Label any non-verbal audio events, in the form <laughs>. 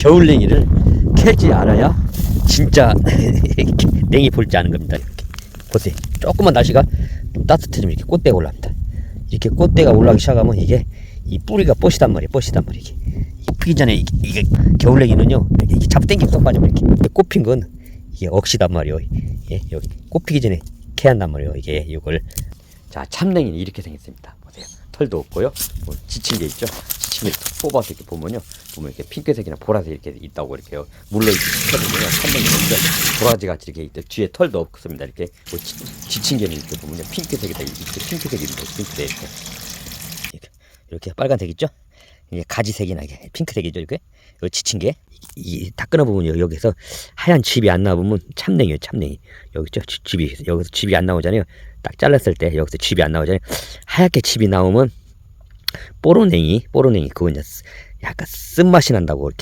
겨울냉이를 캐지 않아야 진짜 <laughs> 냉이 볼지 아는 겁니다. 이렇게 보세요. 조금만 날씨가 좀 따뜻해지면 이렇게 꽃대가 올라옵니다. 이렇게 꽃대가 올라오기 시작하면 이게 이 뿌리가 뻗이단 말이에요. 뻗이단 말이에요. 이게 이게 피기 전에 이게, 이게 겨울냉이는요 이렇게 잡 당기면 쏙 빠지면 이렇게 꽃핀 건 이게 억시단 말이에요. 예, 여기 꽃피기 전에 캐한단 말이에요. 이게 이걸 자 참냉이는 이렇게 생겼습니다. 보세요. 털도 없고요. 뭐 지친 게 있죠. 지친 게 뽑아서 이렇게 보면요. 보면 이렇게 핑크색이나 보라색 이렇게 있다고 이렇게요. 물로 있거든요. 참냉이인데 도라지 같이 이렇게 있대. 뒤에 털도 없습니다. 이렇게 뭐 지, 지친 게는 이렇게 보면요. 핑크색이다. 이렇게 핑크색입니다. 핑크색. 이렇게 이렇게 빨간색 있죠? 이게 가지색이나 이게 핑크색이죠. 이렇게 요 지친 게이다 끊어보면 여기서 하얀 칩이 안 나오면 참냉이에요. 참냉이 여기 있죠? 지- 칩이 여기서 칩이 안 나오잖아요. 딱 잘랐을 때 여기서 칩이 안 나오잖아요. 하얗게 칩이 나오면 뽀로냉이, 뽀로냉이 그거 이제 쓰- 약간 쓴맛이 난다고 이렇게